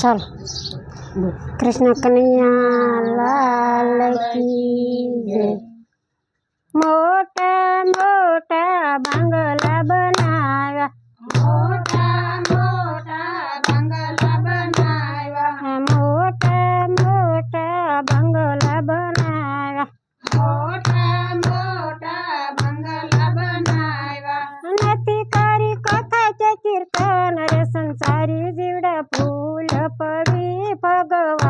Sal. Krishna kaniya lalaki. Mota mota ba. paga.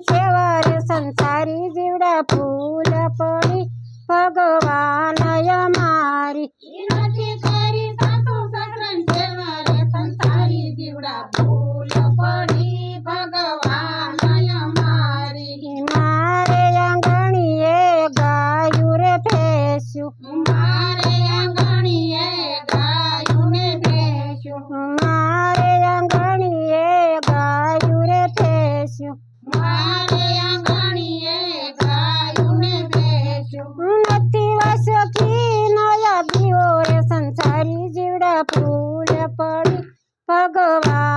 સેવર સંસારી જીવડા ફૂલ પડી. ભગવાન મારી. ફૂલ પડી ભગવાન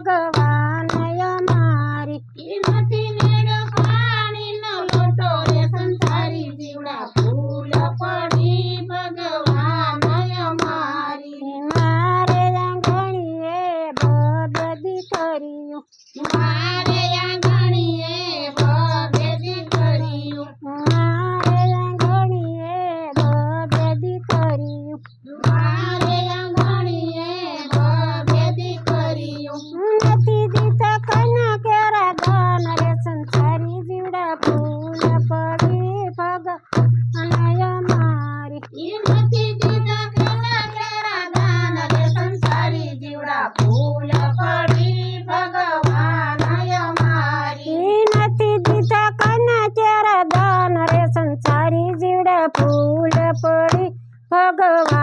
ಭಗವ ફૂલ પડી ભગવાનય મારી નથી દીધા કના ચેરા દાન રે સંસારી જીવડા ફૂલ પડી ભગવાન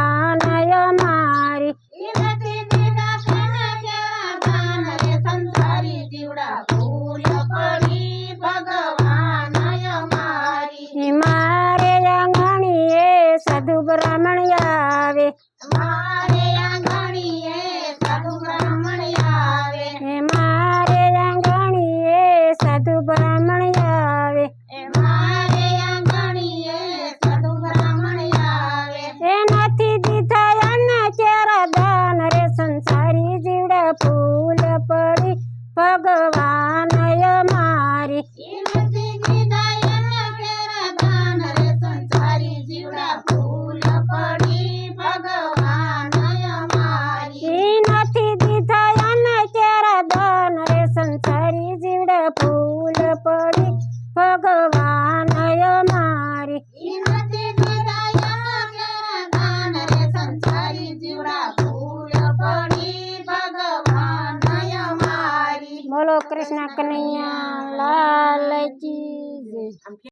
કૃષ્ણ કનૈયા લાલ કી જય